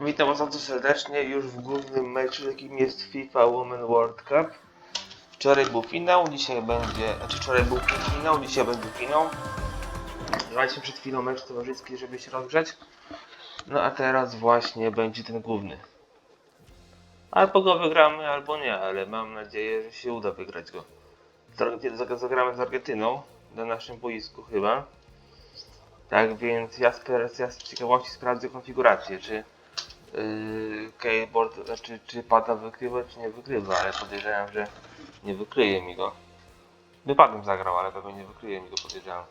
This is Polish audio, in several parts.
Witam Was bardzo serdecznie już w głównym meczu, jakim jest FIFA Women World Cup. Wczoraj był finał, dzisiaj będzie, znaczy wczoraj był finał, dzisiaj będzie finał. Graliśmy przed chwilą mecz towarzyski, żeby się rozgrzać. No a teraz właśnie będzie ten główny. Albo go wygramy, albo nie, ale mam nadzieję, że się uda wygrać go. Zagramy z Argentyną na naszym boisku chyba. Tak więc ja z, ja z ciekawości sprawdzę konfigurację, czy yy, keyboard, znaczy czy pada wykrywa, czy nie wykrywa, ale podejrzewam, że nie wykryje mi go. Wypadłem zagrał, ale pewnie nie wykryje mi go, podejrzewam.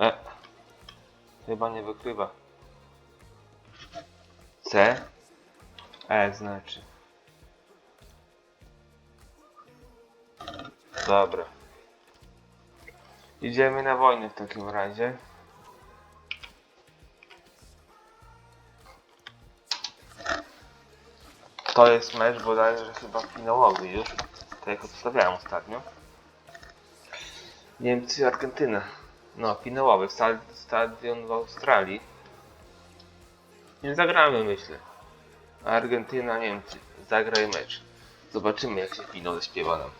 E, chyba nie wykrywa. C? E znaczy. Dobra. Idziemy na wojnę w takim razie. To jest mecz bodajże chyba finałowy już. Tak jak obstawiałem ostatnio. Niemcy i Argentyna. No, finałowy. Sta- Stadion w Australii. Nie zagramy myślę. Argentyna, Niemcy. Zagraj mecz. Zobaczymy jak się finał zaśpiewa nam.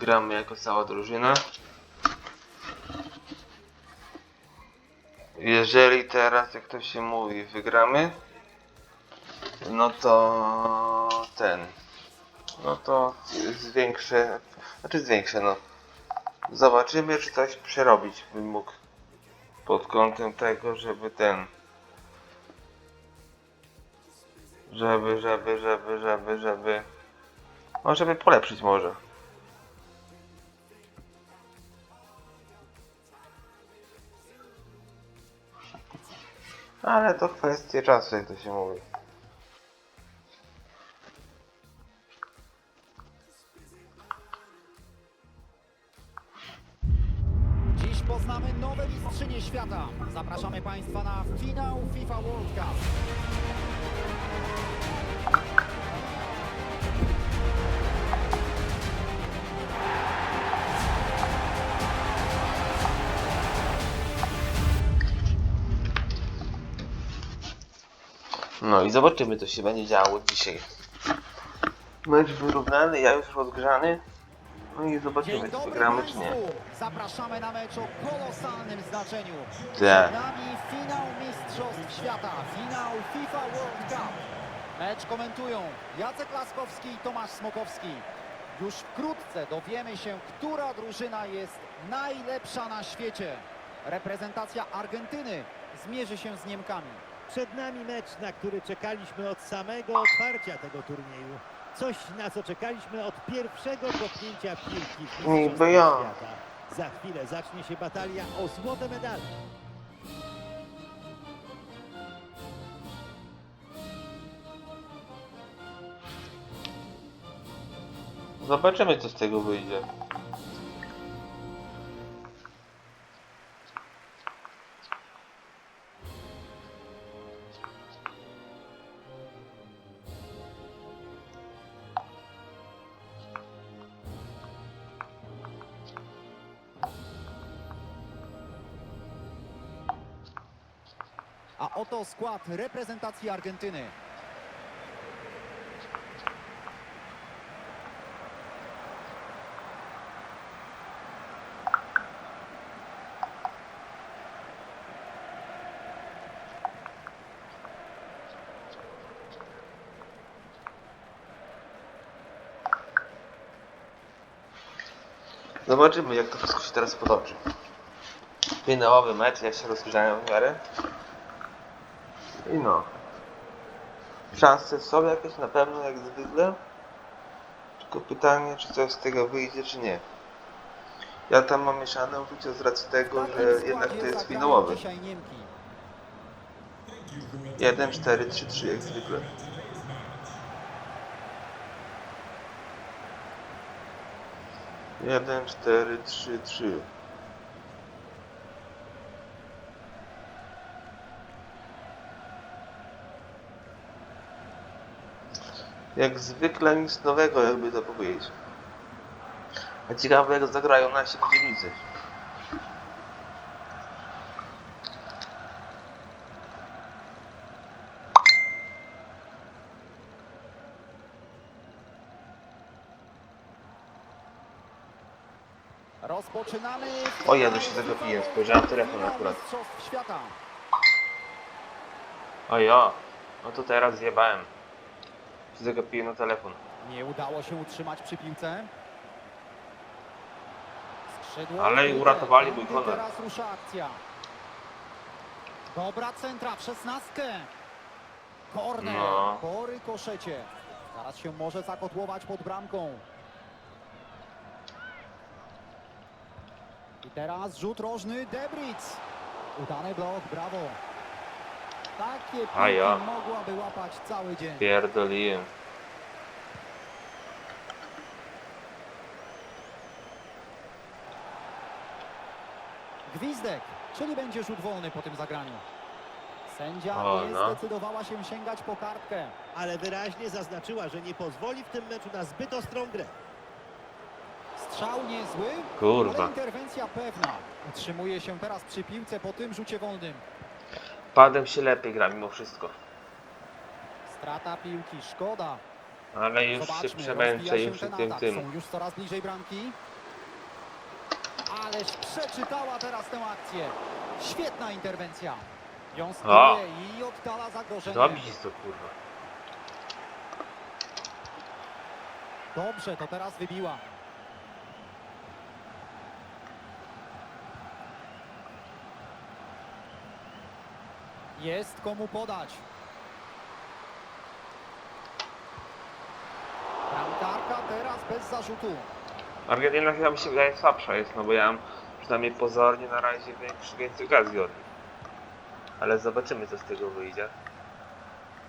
Gramy jako cała drużyna. Jeżeli teraz, jak to się mówi, wygramy, no to ten, no to zwiększę, znaczy zwiększę, no. Zobaczymy, czy coś przerobić bym mógł pod kątem tego, żeby ten, żeby, żeby, żeby, żeby, żeby, no żeby polepszyć może. Ale to kwestie czasu, jak to się mówi. Poznamy nowe mistrzynie świata. Zapraszamy Państwa na finał FIFA World Cup. No i zobaczymy, co się będzie działo dzisiaj. Mecz wyrównany, ja już rozgrzany. No i zobaczymy, Dzień czy dobry wygramy, czy Państwu. nie. Zapraszamy na mecz o kolosalnym znaczeniu. Tak. Przed nami finał Mistrzostw Świata, finał FIFA World Cup. Mecz komentują Jacek Laskowski i Tomasz Smokowski. Już wkrótce dowiemy się, która drużyna jest najlepsza na świecie. Reprezentacja Argentyny zmierzy się z Niemkami. Przed nami mecz, na który czekaliśmy od samego otwarcia tego turnieju. Coś, na co czekaliśmy od pierwszego kopnięcia piłki w Niby Mistrzostwach ja. Świata. Za chwilę zacznie się batalia o złote medale. Zobaczymy, co z tego wyjdzie. Skład reprezentacji Argentyny. Zobaczymy, jak to wszystko się teraz potoczy. Finałowy mecz, ja się rozgrzałem w miarę. I no. Szanse są jakieś na pewno, jak zwykle. Tylko pytanie, czy coś z tego wyjdzie, czy nie. Ja tam mam mieszane uczucia z racji tego, że jednak to jest finałowy. Dzisiaj Niemki. 1, 4, 3, 3 jak zwykle. Jeden, cztery, trzy, trzy. jak zwykle nic nowego, jakby to powiedzieć. A ciekawe jak zagrają nasi przeciwnicy. Rozpoczynamy. O ja to się tego piję, spojrzałem telefon akurat. O ja, no to teraz zjebałem. Zagapiłem na telefon. Nie udało się utrzymać przy piłce. Skrzydło Ale odkryte. uratowali mój honor. Teraz rusza akcja. Dobra centra w szesnastkę. Korner No. po rykoszecie. Zaraz się może zakotłować pod bramką. I teraz rzut rożny Debric. Udany blok, brawo. Takie A ja. piłki mogłaby łapać cały dzień. Pierdoliłem. Gwizdek, czyli będzie rzut wolny po tym zagraniu. Sędzia O, nie no. zdecydowała się sięgać po kartkę. Ale wyraźnie zaznaczyła, że nie pozwoli w tym meczu na zbyt ostrą grę. Strzał niezły, Kurwa. ale interwencja pewna. Utrzymuje się teraz przy piłce po tym rzucie wolnym. Padem się lepiej gra mimo wszystko. Strata piłki, szkoda. Ale już się Zobaczmy, przemęczę się już przy ten tym tym. Są już coraz bliżej bramki. Ależ przeczytała teraz tę akcję. Świetna interwencja. Wiązkuje i oddala zagrożenie. Dobić to kurwa. Dobrze, to teraz wybiła. Jest komu podać. Bramkarka teraz bez zarzutu. Argentyna chyba mi się wydaje słabsza jest, no bo ja mam przynajmniej pozornie na razie większy, więcej okazji od nich. Ale zobaczymy co z tego wyjdzie.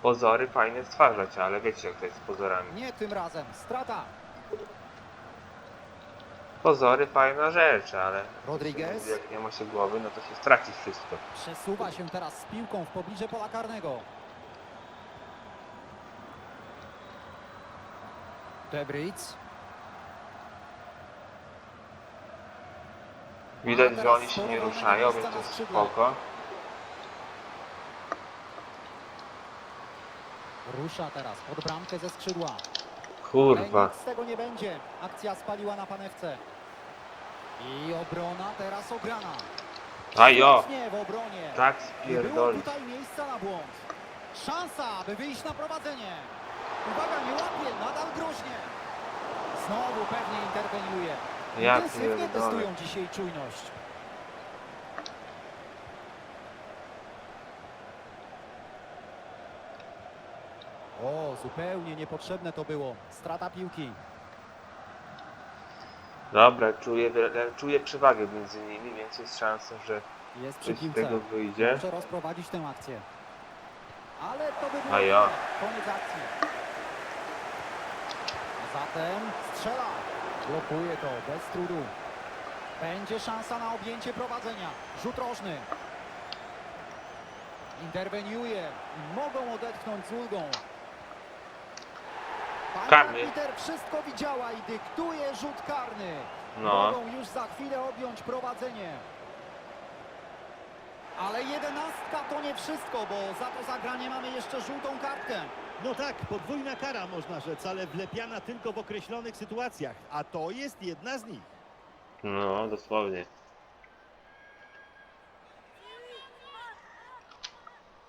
Pozory fajne stwarzać, ale wiecie jak to jest z pozorami. Nie tym razem. Strata. Pozory fajna rzecz, ale Rodriguez. jak nie ma się głowy, no to się straci wszystko. Przesuwa się teraz z piłką w pobliże pola karnego. Debric. Widać, że oni się nie ruszają, więc to jest spoko. Rusza teraz pod bramkę ze skrzydła. Kurwa. Z tego nie będzie. Akcja spaliła na panewce. I obrona teraz ograna. Ajo! Świetnie w obronie. Tak Nie było tutaj miejsca na błąd. Szansa, aby wyjść na prowadzenie. Uwaga, nie łapie, nadal groźnie. Znowu pewnie interweniuje. Ja Intensywnie testują dzisiaj czujność. O, zupełnie niepotrzebne to było. Strata piłki. Dobra, czuję, czuję przewagę między nimi, więc jest szansa, że Jest przy coś z piłce. tego wyjdzie. Może rozprowadzić tę akcję. Ale to by było A ja. koniec akcji. A zatem strzela. Blokuje to bez trudu. Będzie szansa na objęcie prowadzenia. Rzut rożny. Interweniuje. Mogą odetchnąć z ulgą. Pani Karny. Peter wszystko widziała i dyktuje rzut karny. No. Mogą już za chwilę objąć prowadzenie. Ale jedenastka to nie wszystko, bo za to zagranie mamy jeszcze żółtą kartkę. No tak, podwójna kara można rzec, ale wlepiana tylko w określonych sytuacjach, a to jest jedna z nich. No, dosłownie.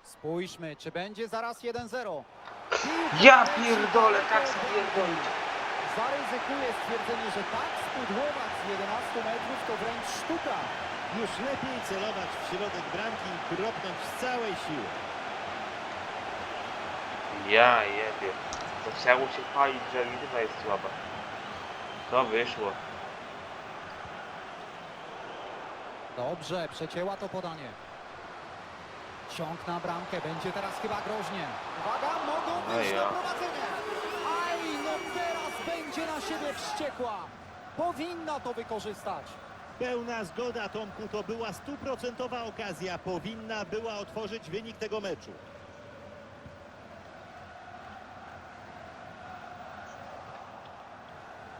Spójrzmy, czy będzie zaraz 1-0. Ja pierdolę, tak spierdolić. Zaryzykuję stwierdzenie, że tak spudłować z 11 metrów to wręcz sztuka. Już lepiej celować w środek bramki i kropnąć z całej siły. Ja jebie. To chciało się palić, że Argentyna jest słaba. To wyszło. Dobrze, przecięła to podanie. Ciąg na bramkę, będzie teraz chyba groźnie. Uwaga, mogą Ej, na ja. prowadzenie. Aj, no teraz będzie na siebie wściekła. Powinna to wykorzystać. Pełna zgoda, Tomku, to była stuprocentowa okazja. Powinna była otworzyć wynik tego meczu.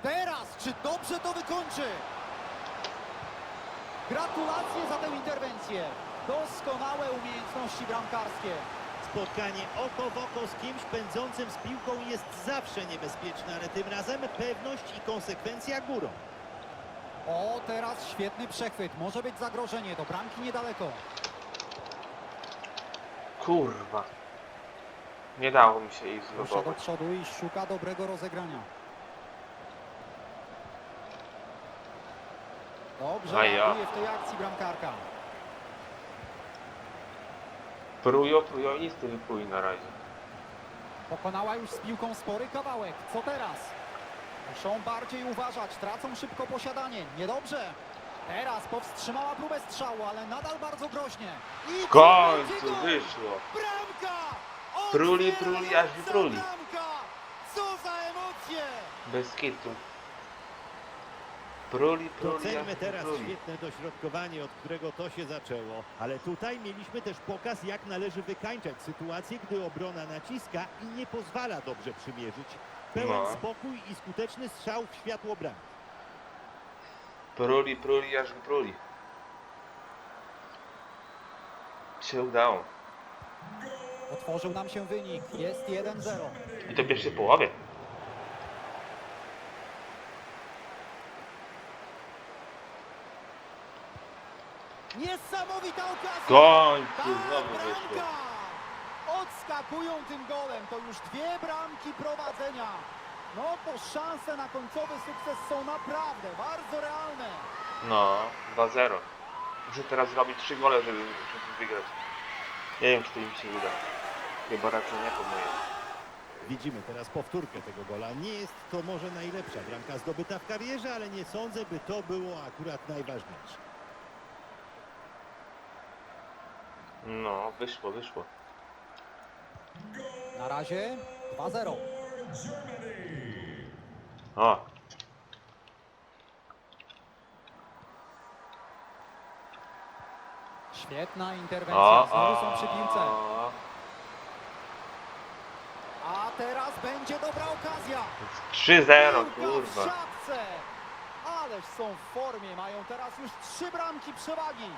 Teraz, czy dobrze to wykończy? Gratulacje za tę interwencję. Doskonałe umiejętności bramkarskie. Spotkanie oko w oko z kimś pędzącym z piłką jest zawsze niebezpieczne, ale tym razem pewność i konsekwencja górą. O, teraz świetny przechwyt. Może być zagrożenie. Do bramki niedaleko. Kurwa. Nie dało mi się ich Rusza do przodu i szuka dobrego rozegrania. Dobrze A ja. reaguje w tej akcji bramkarka. Prujo, prujo i nic nie wypłynie na razie. Pokonała już z piłką spory kawałek. Co teraz? Muszą bardziej uważać. Tracą szybko posiadanie. Niedobrze. Teraz powstrzymała próbę strzału, ale nadal bardzo groźnie. I W końcu wyszło. Bramka! Pruli, pruli, aż wypruli. Bramka! Co za emocje! Bez kitu. Pruli, pruli, Doceńmy teraz wypruli. świetne dośrodkowanie, od którego to się zaczęło. Ale tutaj mieliśmy też pokaz, jak należy wykańczać sytuację, gdy obrona naciska i nie pozwala dobrze przymierzyć. Pełen No. spokój i skuteczny strzał w światło bram. Pruli, pruli, aż wypruli. Się udało. Otworzył nam się wynik. Jest 1-0. I to w pierwszej połowie. Niesamowita okazja! Znowu wyszło. bramka! Odskakują tym golem. To już dwie bramki prowadzenia. No to szanse na końcowy sukces są naprawdę bardzo realne. No, 2-0. Muszę teraz zrobić 3 gole, żeby, żeby wygrać. Nie wiem, czy to im się uda. Chyba raczej nie po mojej. Widzimy teraz powtórkę tego gola. Nie jest to może najlepsza bramka zdobyta w karierze, ale nie sądzę, by to było akurat najważniejsze. No, wyszło, wyszło. Na razie 2-0. O, Świetna interwencja. o, Znowu są przy piłce. o. A teraz będzie dobra okazja. 3-0, Piłka w kurwa. siatce. Ależ są w formie. Mają teraz już trzy bramki przewagi.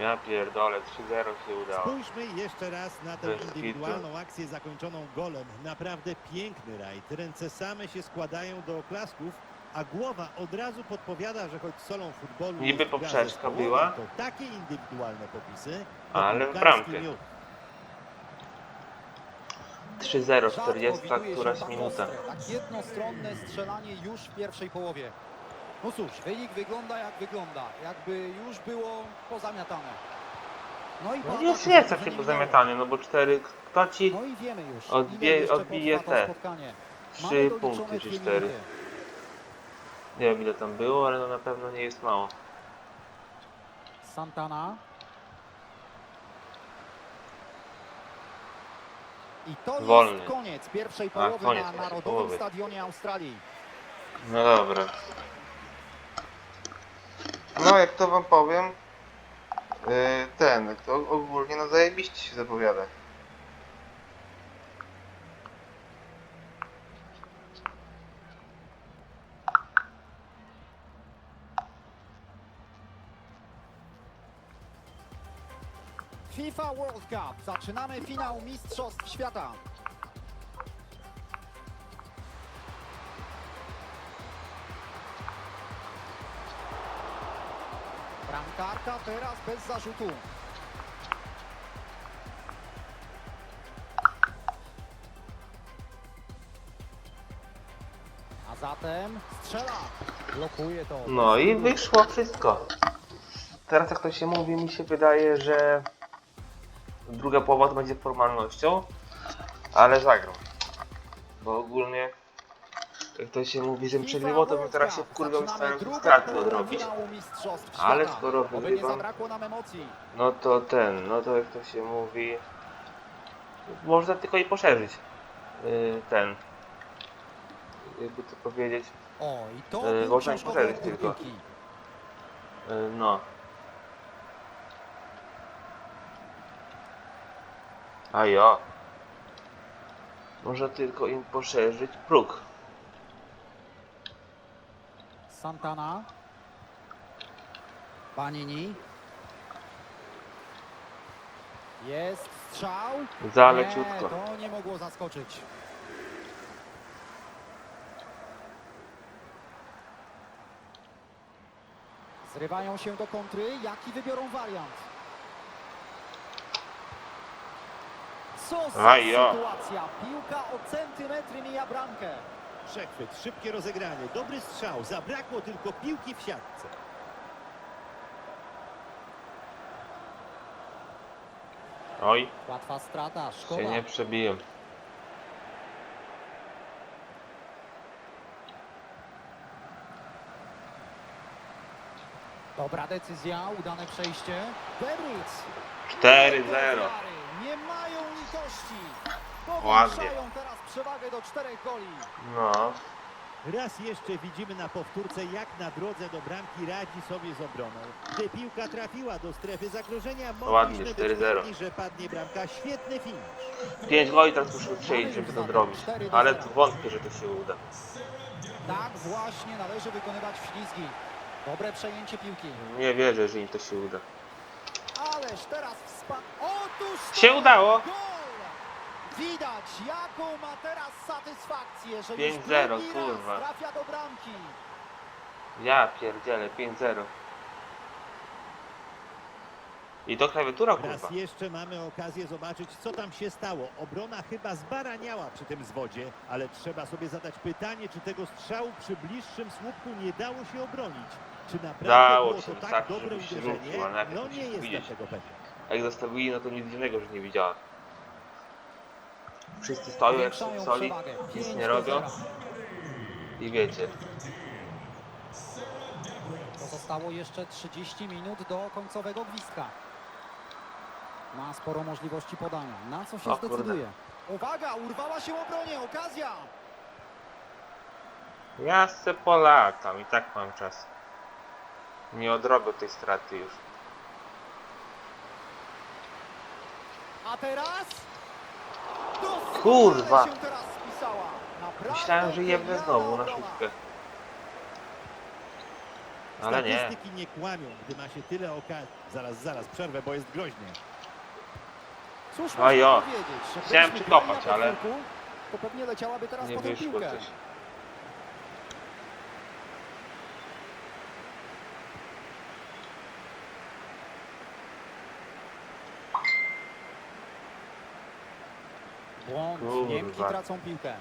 Ja pierdolę, 3-0 się udało. Spójrzmy jeszcze raz na tę Bez indywidualną akcję zakończoną golem. Naprawdę piękny rajd. Ręce same się składają do oklasków, a głowa od razu podpowiada, że choć solą futbolu Niby jest poprzeczka zespołowa, była. to takie indywidualne popisy to Ale w piłkarski bramkę. miód. 3-0, Rzadko 40 widuje się któraś minuta. Tak jednostronne strzelanie już w pierwszej połowie. No cóż, wynik wygląda jak wygląda. Jakby już było pozamiatane. No i No jest, takie minęło. pozamiatanie, no bo 4, kto ci No i wiemy już, Odbije- ile jeszcze odbije potrwa to te spotkanie. 3 Mamy doliczone punkty czy dwie 4. minuty. Nie wiem ile tam było, ale no na pewno nie jest mało. Santana. I to Wolny. jest koniec pierwszej połowy koniec na pierwszej Narodowym połowy. Stadionie Australii. No dobra. No jak to wam powiem, yy, ten, to ogólnie no zajebiście się zapowiada. FIFA World Cup. Zaczynamy finał Mistrzostw Świata. Bramkarka teraz bez zarzutu. A zatem strzela. Blokuje to. No i wyszło wszystko. Teraz jak to się mówi, mi się wydaje, że druga połowa to będzie formalnością, ale zagram. Bo ogólnie jak to się mówi, żebym przegrywał, to bym teraz się wkurwiał i się straty odrobić. Ale skoro wygrywam, no to ten, no to jak to się mówi, można tylko i poszerzyć yy, ten, jakby to powiedzieć, i był można książkowy poszerzyć tylko. yy, no. A ja. Można tylko im poszerzyć próg. Santana. Panini. Jest strzał. Za Nie, leciutko. to nie mogło zaskoczyć. Zrywają się do kontry. Jaki wybiorą wariant? Co za sytuacja. Piłka o centymetry mija bramkę. Przechwyt, szybkie rozegranie, dobry strzał. Zabrakło tylko piłki w siatce. Oj, Łatwa strata, szkoda. się nie przebiłem. Dobra decyzja, udane przejście. Debris. 4-0. Nie mają litości. Ładnie. Powiększają teraz przewagę do czterech goli. No, Raz jeszcze widzimy na powtórce, jak na drodze do bramki radzi sobie z obroną. Gdy piłka trafiła do strefy zagrożenia, Ładnie, mogliśmy być 4-0. pewni, że padnie bramka. Świetny finish. 5 goli teraz muszę strzelić, żeby to zrobić. Ale tu wątpię, że to się uda. Tak właśnie należy wykonywać ślizgi. Dobre przejęcie piłki. Nie wierzę, że im to się uda. Ależ teraz wspan... Otóż to Się udało. Gol! Widać, jaką ma teraz satysfakcję, że 5-0, już drugi kurwa. trafia do bramki. Ja pierdzielę, 5-0. I to klawiatura, kurwa. Raz jeszcze mamy okazję zobaczyć, co tam się stało. Obrona chyba zbaraniała przy tym zwodzie, ale trzeba sobie zadać pytanie, czy tego strzału przy bliższym słupku nie dało się obronić. Czy naprawdę Dało było się, to tak tak, dobre żeby się uderzenie? rzucił, najpierw No musi nie jestem widzieć. tego pewien. A jak zostawili, no to nic dziwnego, że nie widziała. Wszyscy stoją jak Powiększają soli, nic 5 nie robią i wiecie. Pozostało jeszcze 30 minut do końcowego gwizdka. Ma sporo możliwości podania. Na co się O zdecyduje? Uwaga, urwała się obronie, okazja! Ja se polatam i tak mam czas. Nie odrobię tej straty już. A teraz? Kurwa. Myślałem, że jebnę znowu na szóstkę. Ale nie. Statystyki nie kłamią, gdy ma się tyle okazji. Zaraz, zaraz, przerwę, bo jest groźnie. Cóż A można jo. powiedzieć? że Chciałem przykopać, ale- To pewnie leciałaby teraz Nie po tę wyszło piłkę. coś. Błąd. Kurwa. Niemki tracą piłkę.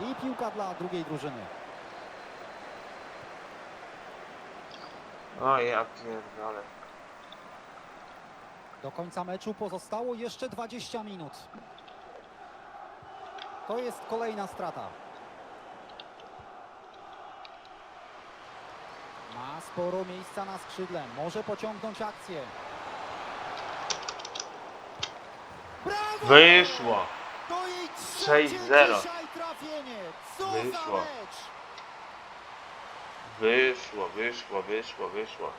I piłka dla drugiej drużyny. O ja pierdolę. Do końca meczu pozostało jeszcze 20 minut. To jest kolejna strata. Ma sporo miejsca na skrzydle. Może pociągnąć akcję. Brawo! Wyszło! To jej trzecie 6-0. dzisiaj trafienie. Co za Wyszło. Wyszło, wyszło, wyszło, wyszło.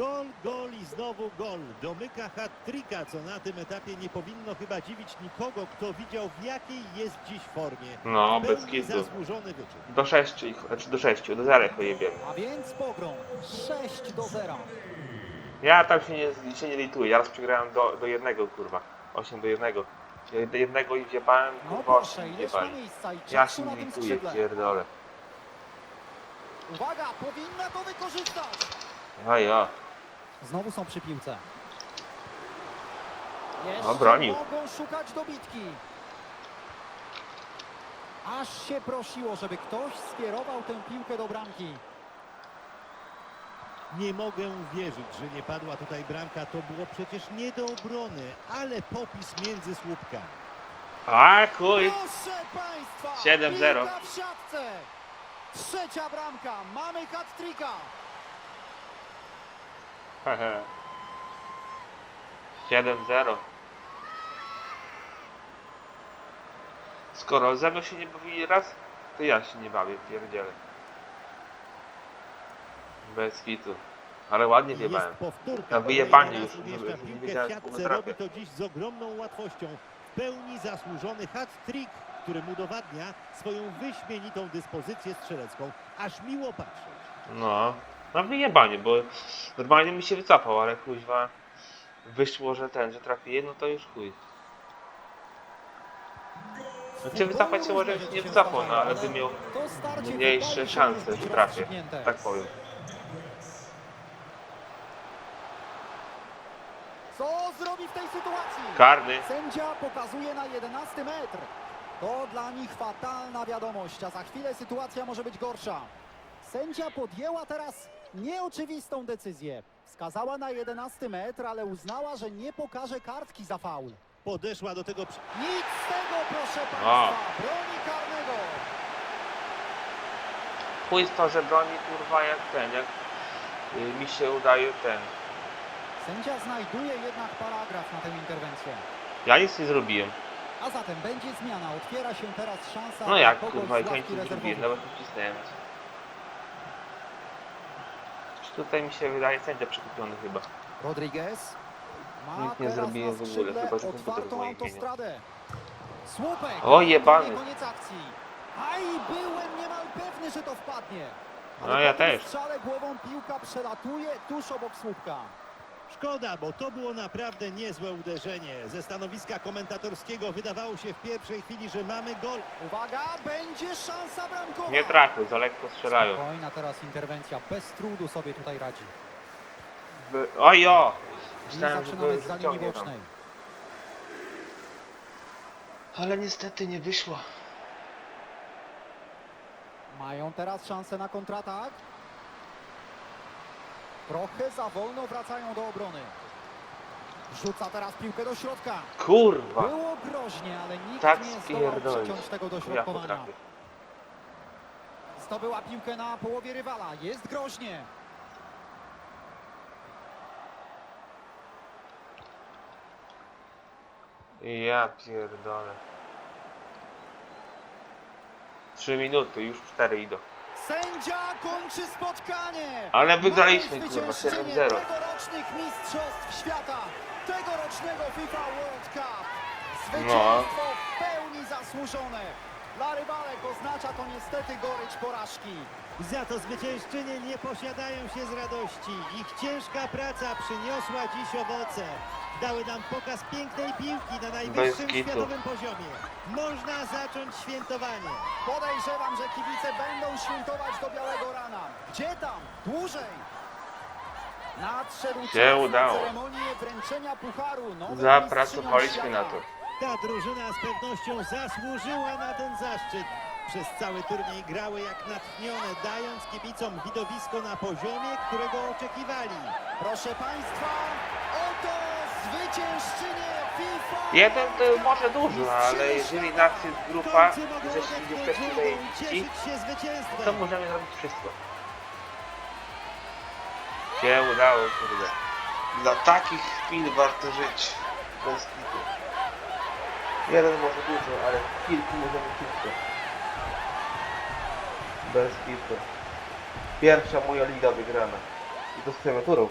Gol, gol i znowu gol. Domyka hat-tricka, co na tym etapie nie powinno chyba dziwić nikogo, kto widział w jakiej jest dziś formie. No, bez kitu. zasłużony wyczyn. Do 6 ich, znaczy do 6, do 0 ich jebiemy. A więc pogrom. 6 do 0. Ja tam się nie, się nie lituję, ja raz przegrałem do, do jednego, kurwa. 8 do jednego. Ja Do jednego i wjebałem, No kurwa, proszę, 8 ileż ma wjebali. miejsca i Ja czasu się na nie tym lituję, skrzydle. pierdolę. Uwaga, powinna to wykorzystać. A ja. Znowu są przy piłce. Jeszcze No, bronił. mogą szukać dobitki. Aż się prosiło, żeby ktoś skierował tę piłkę do bramki. Nie mogę uwierzyć, że nie padła tutaj bramka. To było przecież nie do obrony, ale popis między słupkami. A chuj. Proszę Państwa! 7-0. Piłka w siatce! Trzecia bramka! Mamy hat-tricka! Hehe. 7-0. Skoro ze mną się nie bawili raz, to ja się nie bawię, pierdzielę. Bez kitu. Ale ładnie powtórka. Na wyjebanie już, nie wiedziałem. Robi to dziś z ogromną łatwością. W pełni zasłużony hat-trick, którym udowadnia swoją wyśmienitą dyspozycję strzelecką. Aż miło patrzeć. No. No wyjebanie, bo normalnie mi się wycofał, ale kuźwa wyszło, że ten, że trafi jedno, to już chuj. Znaczy wycofać się może nie wycofał, no ale by miał mniejsze szanse, że trafię. Tak powiem. Co zrobi w tej sytuacji? Karny. Sędzia pokazuje na 11 metr. To dla nich fatalna wiadomość, a za chwilę sytuacja może być gorsza. Sędzia podjęła teraz nieoczywistą decyzję. Wskazała na 11 metr, ale uznała, że nie pokaże kartki za faul. Podeszła do tego przy... Nic z tego, proszę. Państwa. Broni karnego. Chuj w to, że broni kurwa jak ten, jak y, mi się udaje ten. Sędzia znajduje jednak paragraf na tę interwencję. Ja nic nie zrobiłem. A zatem będzie zmiana. Otwiera się teraz szansa No jak kogoś kurwa, z i ławki końcu zrobiłem, rezerwowych. nawet nie wcisnąłem. Tutaj mi się wydaje sędzia przekupiony chyba. Rodriguez. Ma Nic nie na w ogóle, chyba że komputer w autostradę. Słupek. O, jebany. Koniec akcji. A i byłem niemal pewny, że to wpadnie. No, ja też. strzale głową piłka przelatuje tuż obok słupka. Szkoda, bo to było naprawdę niezłe uderzenie. Ze stanowiska komentatorskiego wydawało się w pierwszej chwili, że mamy gol. Uwaga, będzie szansa bramkowa. Nie trafił, za lekko strzelają. Spokojna teraz interwencja. Bez trudu sobie tutaj radzi. By- Ojo! I Myślałem, że zaczynamy go z za linii wyciągnie tam. bocznej. Ale niestety nie wyszło. Mają teraz szansę na kontratak. Trochę za wolno wracają do obrony. Rzuca teraz piłkę do środka. Kurwa! Było groźnie, ale nikt Tak nie zdołał spierdolić. przyciąć tego Ja dośrodkowania. potrafię. Zdobyła piłkę na połowie rywala. Jest groźnie. Ja pierdolę. Trzy minuty, już cztery idą. Sędzia kończy spotkanie. Ale wygraliśmy, Mamy kurwa, zwyciężczynię 7-0. tegorocznych mistrzostw świata. Tegorocznego FIFA World Cup. No. Zwycięstwo w pełni zasłużone. Dla rywalek oznacza to niestety gorycz porażki. Za to zwyciężczynie nie posiadają się z radości. Ich ciężka praca przyniosła dziś owoce. Dały nam pokaz pięknej piłki na najwyższym kitu. światowym poziomie. Można zacząć świętowanie. Podejrzewam, że kibice będą świętować do białego rana. Gdzie tam? Dłużej. Nadszedł Się czas na udało. ceremonię wręczenia pucharu. nowym Zapracowaliśmy na świata. to. Ta drużyna z pewnością zasłużyła na ten zaszczyt. Przez cały turniej grały jak natchnione, dając kibicom widowisko na poziomie, którego oczekiwali. Proszę Państwa, oto zwyciężczynie FIFA. Jeden to może dużo, ale jeżeli nas jest grupa, mogą jesteśmy odetchnąć jesteśmy głową i zajebiści, cieszyć się zwycięstwem. to możemy zrobić wszystko. Się udało, kurde. Dla takich chwil warto żyć. Bez kitu. Jeden może dużo, ale kilku możemy wszystko. Bez kitu. Pierwsza moja liga wygrana. I to z klawiaturą.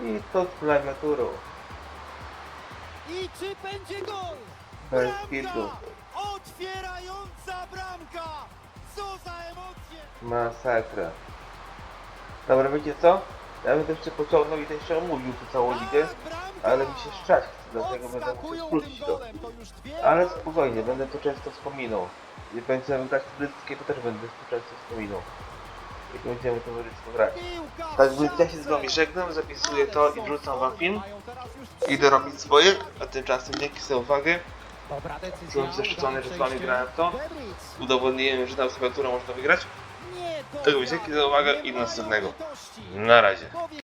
I to z klawiaturą. I czy będzie gol? Bez kitu. Otwierająca bramka! Co za emocje! Masakra. Dobra, wiecie co? Ja bym jeszcze pociągnął i jeszcze omówił tu całą ligę, Tak, ale mi się szczać chce, dlatego będę musiał skrócić to. Ale spokojnie, będę to często wspominał. Jak będziemy grać w brytyjskie, to też będę to często wspominał. Jak będziemy to brytyjsko grać. Tak więc ja się z wami żegnam, zapisuję to i wrzucam wam film. Idę robić swoje, a tymczasem dzięki za uwagę. Byłem zaszczycony, że z wami grałem w to. Udowodniłem, że na klawiaturę można wygrać. Dzięki za uwagę i do następnego. Na razie.